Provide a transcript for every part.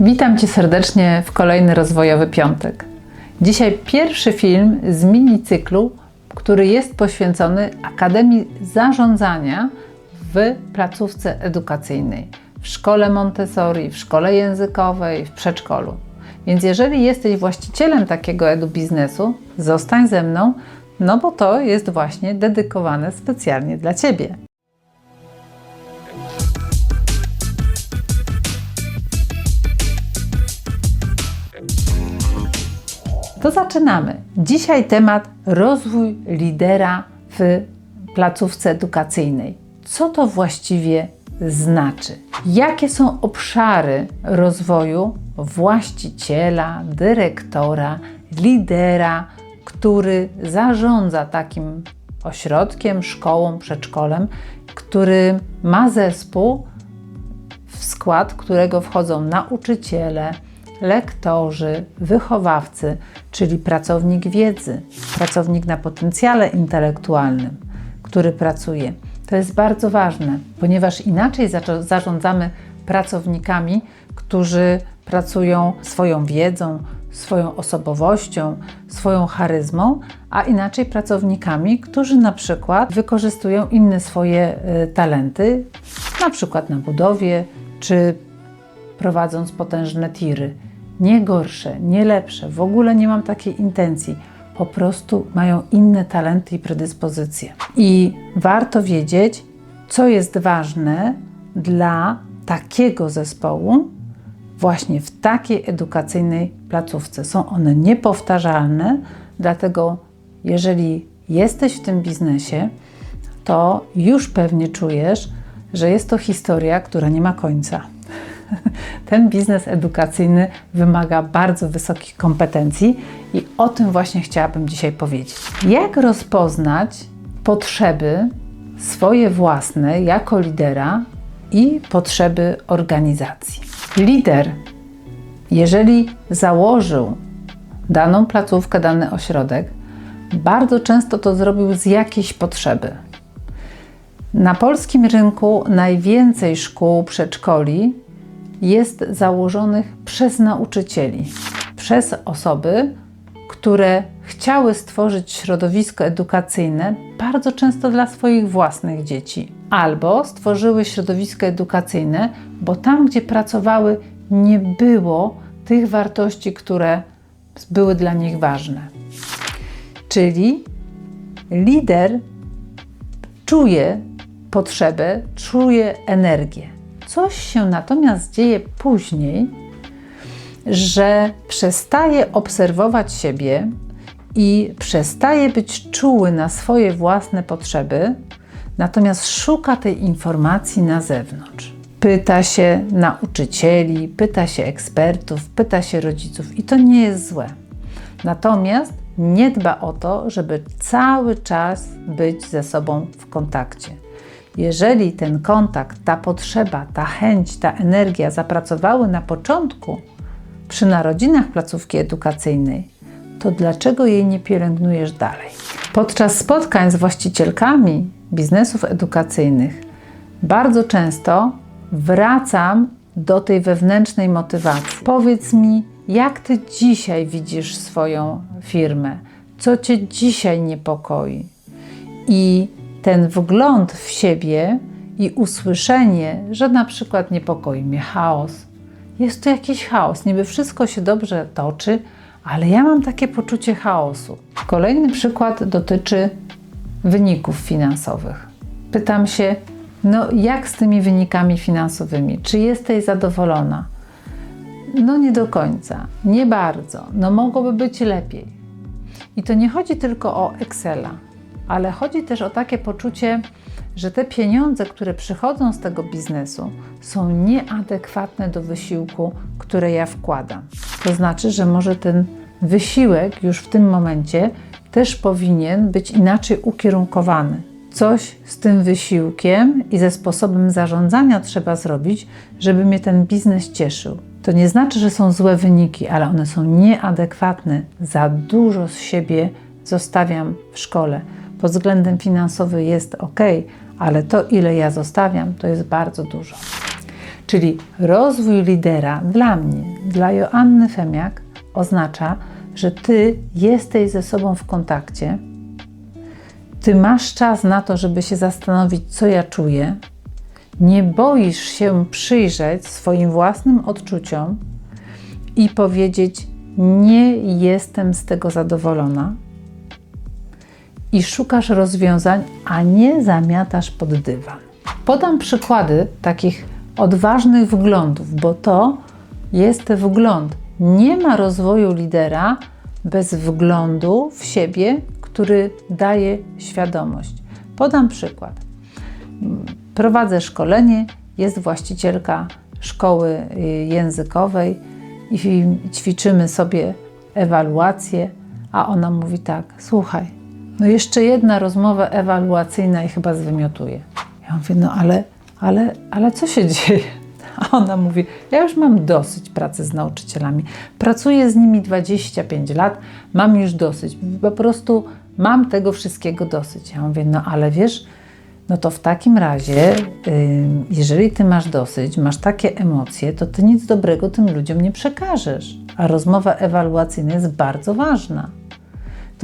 Witam Cię serdecznie w kolejny rozwojowy piątek. Dzisiaj pierwszy film z mini cyklu, który jest poświęcony Akademii Zarządzania w placówce edukacyjnej, w szkole Montessori, w szkole językowej, w przedszkolu. Więc jeżeli jesteś właścicielem takiego edu biznesu, zostań ze mną, no bo to jest właśnie dedykowane specjalnie dla Ciebie. To zaczynamy. Dzisiaj temat rozwój lidera w placówce edukacyjnej. Co to właściwie znaczy? Jakie są obszary rozwoju właściciela, dyrektora, lidera, który zarządza takim ośrodkiem, szkołą, przedszkolem, który ma zespół, w skład którego wchodzą nauczyciele, lektorzy, wychowawcy, czyli pracownik wiedzy, pracownik na potencjale intelektualnym, który pracuje. To jest bardzo ważne, ponieważ inaczej zarządzamy pracownikami, którzy pracują swoją wiedzą, swoją osobowością, swoją charyzmą, a inaczej pracownikami, którzy na przykład wykorzystują inne swoje y, talenty, na przykład na budowie czy prowadząc potężne tiry. Nie gorsze, nie lepsze, w ogóle nie mam takiej intencji. Po prostu mają inne talenty i predyspozycje. I warto wiedzieć, co jest ważne dla takiego zespołu, właśnie w takiej edukacyjnej placówce. Są one niepowtarzalne, dlatego jeżeli jesteś w tym biznesie, to już pewnie czujesz, że jest to historia, która nie ma końca. Ten biznes edukacyjny wymaga bardzo wysokich kompetencji i o tym właśnie chciałabym dzisiaj powiedzieć. Jak rozpoznać potrzeby swoje własne jako lidera i potrzeby organizacji? Lider, jeżeli założył daną placówkę, dany ośrodek, bardzo często to zrobił z jakiejś potrzeby. Na polskim rynku najwięcej szkół, przedszkoli jest założonych przez nauczycieli, przez osoby, które chciały stworzyć środowisko edukacyjne bardzo często dla swoich własnych dzieci, albo stworzyły środowisko edukacyjne, bo tam, gdzie pracowały, nie było tych wartości, które były dla nich ważne. Czyli lider czuje potrzebę, czuje energię. Coś się natomiast dzieje później, że przestaje obserwować siebie i przestaje być czuły na swoje własne potrzeby, natomiast szuka tej informacji na zewnątrz. Pyta się nauczycieli, pyta się ekspertów, pyta się rodziców i to nie jest złe. Natomiast nie dba o to, żeby cały czas być ze sobą w kontakcie. Jeżeli ten kontakt, ta potrzeba, ta chęć, ta energia zapracowały na początku przy narodzinach placówki edukacyjnej, to dlaczego jej nie pielęgnujesz dalej? Podczas spotkań z właścicielkami biznesów edukacyjnych bardzo często wracam do tej wewnętrznej motywacji. Powiedz mi, jak ty dzisiaj widzisz swoją firmę? Co cię dzisiaj niepokoi? I ten wgląd w siebie i usłyszenie, że na przykład niepokoi mnie chaos. Jest tu jakiś chaos, niby wszystko się dobrze toczy, ale ja mam takie poczucie chaosu. Kolejny przykład dotyczy wyników finansowych. Pytam się, no jak z tymi wynikami finansowymi? Czy jesteś zadowolona? No nie do końca, nie bardzo, no mogłoby być lepiej. I to nie chodzi tylko o Excela ale chodzi też o takie poczucie, że te pieniądze, które przychodzą z tego biznesu, są nieadekwatne do wysiłku, który ja wkładam. To znaczy, że może ten wysiłek już w tym momencie też powinien być inaczej ukierunkowany. Coś z tym wysiłkiem i ze sposobem zarządzania trzeba zrobić, żeby mnie ten biznes cieszył. To nie znaczy, że są złe wyniki, ale one są nieadekwatne. Za dużo z siebie zostawiam w szkole pod względem finansowym jest ok, ale to, ile ja zostawiam, to jest bardzo dużo. Czyli rozwój lidera dla mnie, dla Joanny Femiak oznacza, że ty jesteś ze sobą w kontakcie, ty masz czas na to, żeby się zastanowić, co ja czuję, nie boisz się przyjrzeć swoim własnym odczuciom i powiedzieć: Nie jestem z tego zadowolona, i szukasz rozwiązań, a nie zamiatasz pod dywan. Podam przykłady takich odważnych wglądów, bo to jest wgląd. Nie ma rozwoju lidera bez wglądu w siebie, który daje świadomość. Podam przykład. Prowadzę szkolenie, jest właścicielka szkoły y, językowej i ćwiczymy sobie ewaluację, a ona mówi tak: Słuchaj, no jeszcze jedna rozmowa ewaluacyjna i chyba zwymiotuję. Ja mówię, no ale, ale, ale co się dzieje? A ona mówi, ja już mam dosyć pracy z nauczycielami. Pracuję z nimi 25 lat, mam już dosyć. Po prostu mam tego wszystkiego dosyć. Ja mówię, no ale wiesz, no to w takim razie, jeżeli ty masz dosyć, masz takie emocje, to ty nic dobrego tym ludziom nie przekażesz. A rozmowa ewaluacyjna jest bardzo ważna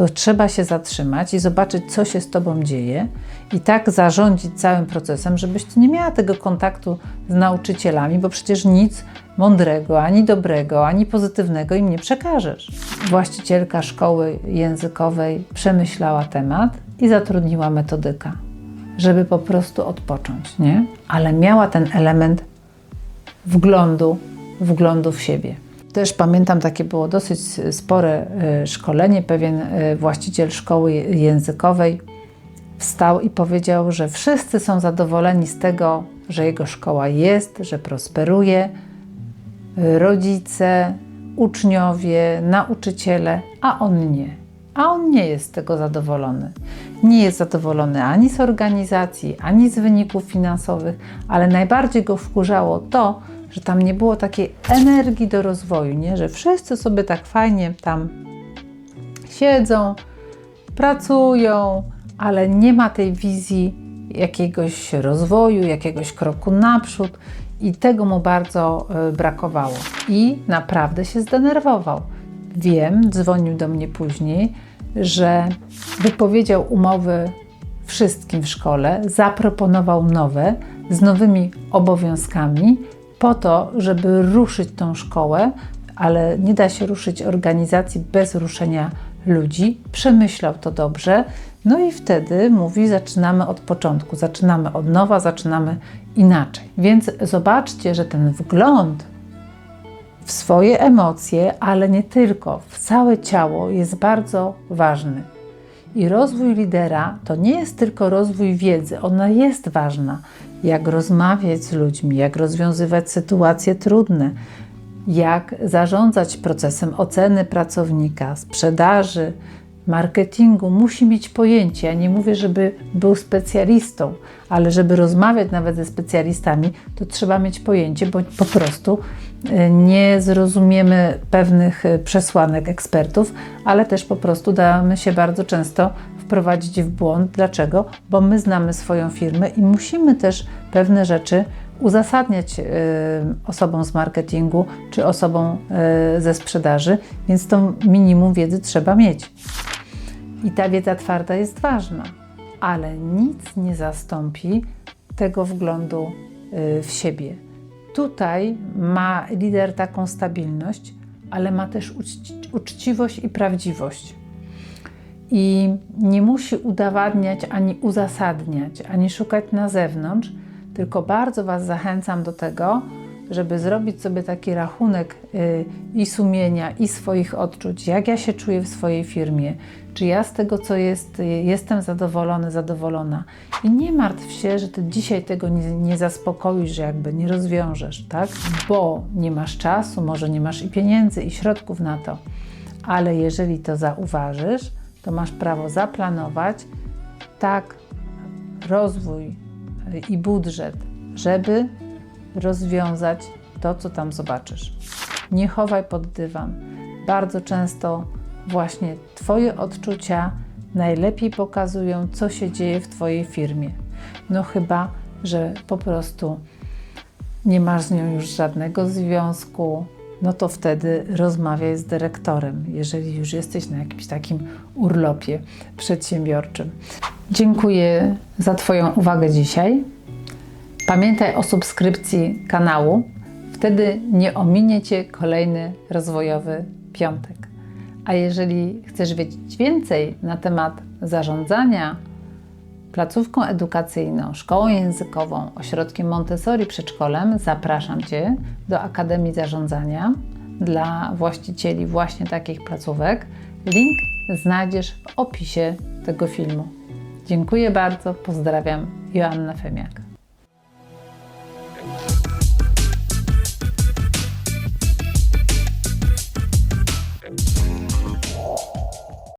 to trzeba się zatrzymać i zobaczyć, co się z Tobą dzieje, i tak zarządzić całym procesem, żebyś nie miała tego kontaktu z nauczycielami, bo przecież nic mądrego, ani dobrego, ani pozytywnego im nie przekażesz. Właścicielka szkoły językowej przemyślała temat i zatrudniła metodyka, żeby po prostu odpocząć, nie? Ale miała ten element wglądu, wglądu w siebie. Też pamiętam, takie było dosyć spore e, szkolenie. Pewien e, właściciel szkoły językowej wstał i powiedział, że wszyscy są zadowoleni z tego, że jego szkoła jest, że prosperuje. Rodzice, uczniowie, nauczyciele, a on nie. A on nie jest z tego zadowolony. Nie jest zadowolony ani z organizacji, ani z wyników finansowych, ale najbardziej go wkurzało to, że tam nie było takiej energii do rozwoju, nie? że wszyscy sobie tak fajnie tam siedzą, pracują, ale nie ma tej wizji jakiegoś rozwoju, jakiegoś kroku naprzód i tego mu bardzo e, brakowało. I naprawdę się zdenerwował. Wiem, dzwonił do mnie później, że wypowiedział umowy wszystkim w szkole, zaproponował nowe z nowymi obowiązkami po to, żeby ruszyć tą szkołę, ale nie da się ruszyć organizacji bez ruszenia ludzi. Przemyślał to dobrze, no i wtedy mówi: Zaczynamy od początku, zaczynamy od nowa, zaczynamy inaczej. Więc zobaczcie, że ten wgląd w swoje emocje, ale nie tylko, w całe ciało jest bardzo ważny. I rozwój lidera to nie jest tylko rozwój wiedzy, ona jest ważna. Jak rozmawiać z ludźmi, jak rozwiązywać sytuacje trudne, jak zarządzać procesem oceny pracownika, sprzedaży, marketingu. Musi mieć pojęcie. Ja nie mówię, żeby był specjalistą, ale żeby rozmawiać nawet ze specjalistami, to trzeba mieć pojęcie, bo po prostu e, nie zrozumiemy pewnych e, przesłanek ekspertów, ale też po prostu damy się bardzo często wprowadzić w błąd. Dlaczego? Bo my znamy swoją firmę i musimy też pewne rzeczy uzasadniać y, osobom z marketingu czy osobom y, ze sprzedaży, więc to minimum wiedzy trzeba mieć. I ta wiedza twarda jest ważna, ale nic nie zastąpi tego wglądu y, w siebie. Tutaj ma lider taką stabilność, ale ma też uczciwość i prawdziwość i nie musi udowadniać ani uzasadniać, ani szukać na zewnątrz, tylko bardzo Was zachęcam do tego, żeby zrobić sobie taki rachunek y, i sumienia, i swoich odczuć, jak ja się czuję w swojej firmie, czy ja z tego, co jest, y, jestem zadowolony, zadowolona. I nie martw się, że ty dzisiaj tego nie, nie zaspokoisz, że jakby nie rozwiążesz, tak? Bo nie masz czasu, może nie masz i pieniędzy, i środków na to. Ale jeżeli to zauważysz, to masz prawo zaplanować tak rozwój i budżet, żeby rozwiązać to, co tam zobaczysz. Nie chowaj pod dywan. Bardzo często właśnie Twoje odczucia najlepiej pokazują, co się dzieje w Twojej firmie. No chyba, że po prostu nie masz z nią już żadnego związku, no to wtedy rozmawiaj z dyrektorem, jeżeli już jesteś na jakimś takim urlopie przedsiębiorczym. Dziękuję za Twoją uwagę dzisiaj. Pamiętaj o subskrypcji kanału, wtedy nie ominie Cię kolejny rozwojowy piątek. A jeżeli chcesz wiedzieć więcej na temat zarządzania placówką edukacyjną, szkołą językową, ośrodkiem Montessori, przedszkolem, zapraszam Cię do Akademii Zarządzania dla właścicieli właśnie takich placówek. Link znajdziesz w opisie tego filmu. Dziękuję bardzo, pozdrawiam, Joanna Femiak.